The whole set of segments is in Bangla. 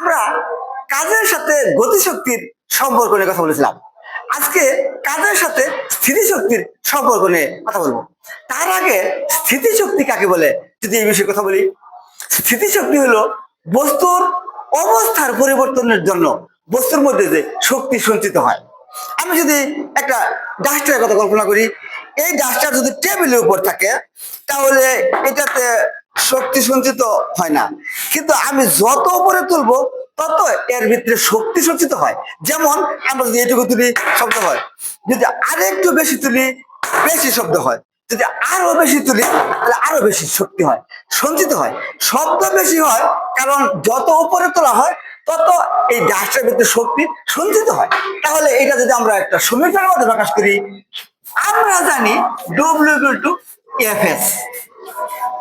আমরা কাজের সাথে গতিশক্তির সম্পর্ক নিয়ে কথা বলেছিলাম। আজকে কাজের সাথে স্থিতিশক্তির সম্পর্ক নিয়ে কথা বলব। তার আগে স্থিতিশক্তি কাকে বলে? যদি এই বিষয়ে কথা বলি। স্থিতিশক্তি হলো বস্তুর অবস্থার পরিবর্তনের জন্য বস্তুর মধ্যে যে শক্তি সঞ্চিত হয়। আমি যদি একটা ডাস্টারের কথা কল্পনা করি, এই ডাস্টার যদি টেবিলের উপর থাকে, তাহলে এটাতে শক্তি সঞ্চিত হয় না। কিন্তু আমি যত উপরে তুলবো, তত এর ভিতরে শক্তি সঞ্চিত হয়। যেমন আমরা যদি এটুকু তুলি, শব্দ হয়। যদি আরেকটু বেশি তুলি, বেশি শব্দ হয়। যদি আরও বেশি তুলি, তাহলে আরও বেশি শক্তি হয়, সঞ্চিত হয়। শব্দ বেশি হয়, কারণ যত উপরে তোলা হয়, তত এই ডাস্টের ভিতরে শক্তি সঞ্চিত হয়। তাহলে এটা যদি আমরা একটা সমীকরণের মধ্যে প্রকাশ করি, আমরা জানি ডব্লিউ টু এফ এস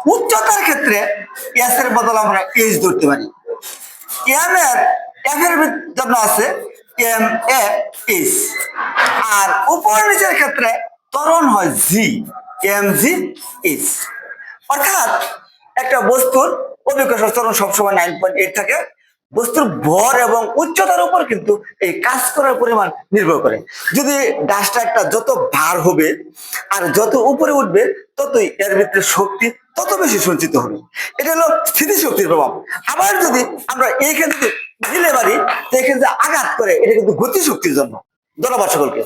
উচ্চতার ক্ষেত্রে এস এর বদল আমরা এইচ ধরতে পারি। এম এর এফ এর জন্য আছে এম এ এইচ আর উপর নিচের ক্ষেত্রে ত্বরণ হয় জি এম জি এইচ অর্থাৎ একটা বস্তুর অভিকর্ষ ত্বরণ সবসময় নাইন পয়েন্ট এইট থাকে বস্তুর ভর এবং উচ্চতার উপর কিন্তু এই কাজ করার পরিমাণ নির্ভর করে। যদি ডাস্টারটা যত ভার হবে আর যত উপরে উঠবে, ততই এর ভিতরে শক্তি তত বেশি সঞ্চিত হবে। এটা হলো স্থিতিশক্তির প্রভাব। আবার যদি আমরা থেকে ঢিলে বাড়ি তো এখানে আঘাত করে, এটা কিন্তু গতিশক্তির জন্য। ধন্যবাদ সকলকে।